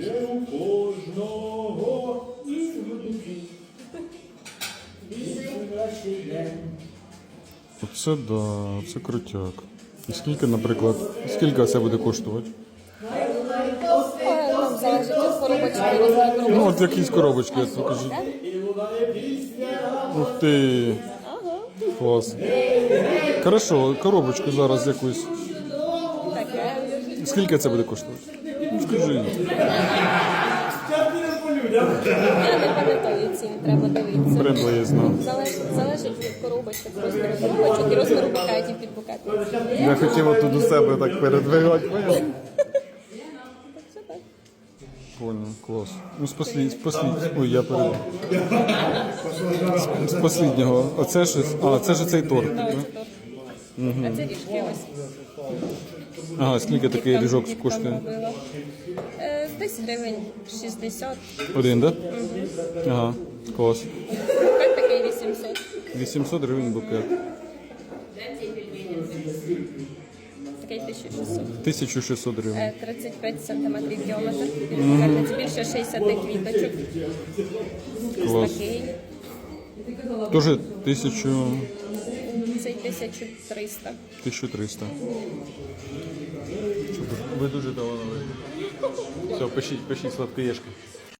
Є у кожного із годинки. Оце да, це крутяк. І скільки, наприклад, скільки це буде коштувати? Залежить від коробочки, різні. Ну, от якісь коробочки, от покажіть. Ух ти. Клас. Хорошо, коробочку зараз якусь. Таке. Скільки це буде коштувати? Ну, скажи. Я не пам'ятаю цін, треба дивитися. Приблизно. Залежить, залежить від коробочок, розміру коробочок і розміру букетів під букетом. Я хотів отут у себе так передвигати, поняв? Понял, клас. Ну, з послід, з послід... Ой, я перед... З, з посліднього. Оце ж, а, це ж цей торт. Торт. А це ріжки ось. Ага, скільки такий Там ріжок коштує? робила. Е, Десь гривень 60. Один, так? Да? Ага, клас. Букет такий 800. 800 гривень букет. Такий 1600. 1600 гривень. Е, 35 сантиметрів діаметр. Букет це більше 60 квіточок. Клас. Такий. Тоже 1000... Цей 1300. 1300. Ви дуже талановиті. Все, пишіть, пишіть сладкоєшки.